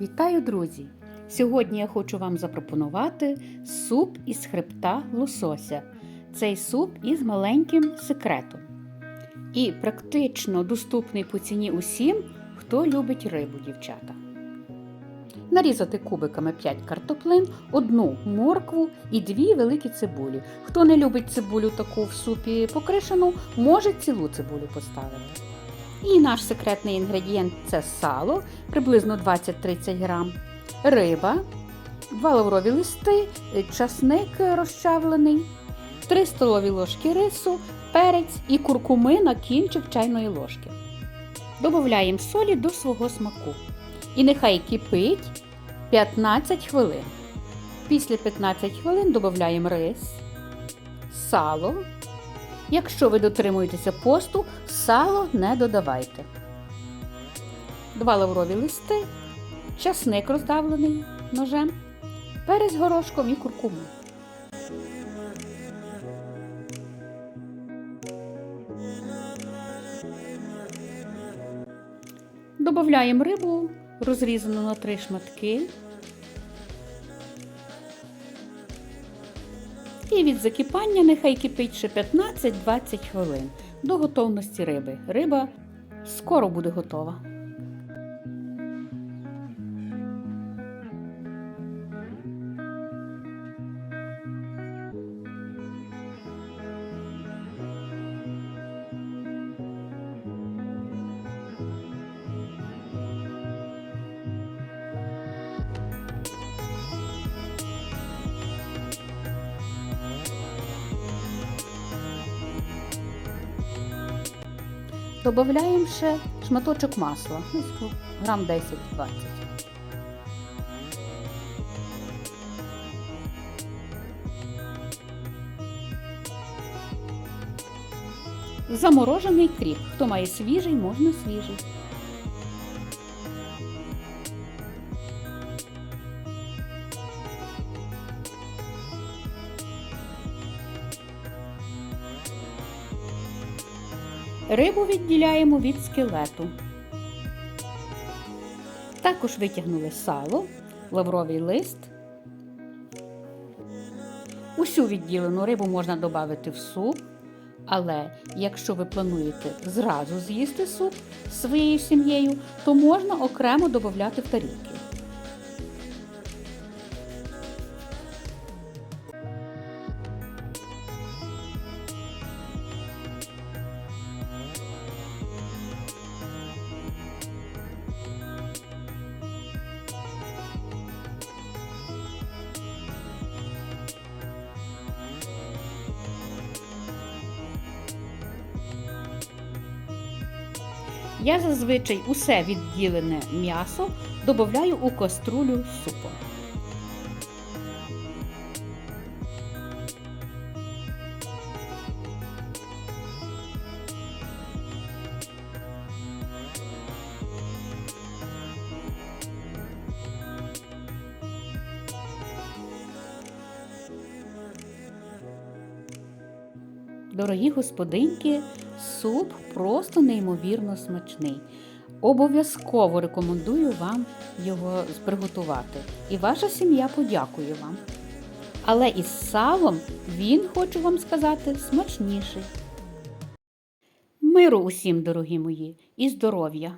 Вітаю, друзі! Сьогодні я хочу вам запропонувати суп із хребта лосося. Цей суп із маленьким секретом. І практично доступний по ціні усім, хто любить рибу, дівчата. Нарізати кубиками 5 картоплин, одну моркву і дві великі цибулі. Хто не любить цибулю таку в супі покришену, може цілу цибулю поставити. І наш секретний інгредієнт це сало, приблизно 20-30 грам, риба, 2 лаврові листи, часник розчавлений, 3 столові ложки рису, перець і куркуми на кінчик чайної ложки. Додаємо солі до свого смаку. І нехай кипить 15 хвилин. Після 15 хвилин додаємо рис, сало. Якщо ви дотримуєтеся посту, сало не додавайте. Два лаврові листи, часник роздавлений ножем, перець горошком і куркуму. Добавляємо рибу, розрізану на три шматки. І від закипання нехай кипить ще 15-20 хвилин до готовності риби. Риба скоро буде готова. Добавляємо ще шматочок масла, грам 10-20. Заморожений кріп. Хто має свіжий, можна свіжий. Рибу відділяємо від скелету. Також витягнули сало, лавровий лист. Усю відділену рибу можна додати в суп, але якщо ви плануєте зразу з'їсти суп з своєю сім'єю, то можна окремо додати в тарілки. Я зазвичай усе відділене м'ясо додаю у каструлю з супом. Дорогі господинки, суп просто неймовірно смачний. Обов'язково рекомендую вам його приготувати. І ваша сім'я подякує вам. Але із салом він, хочу вам сказати, смачніший. Миру усім, дорогі мої, і здоров'я!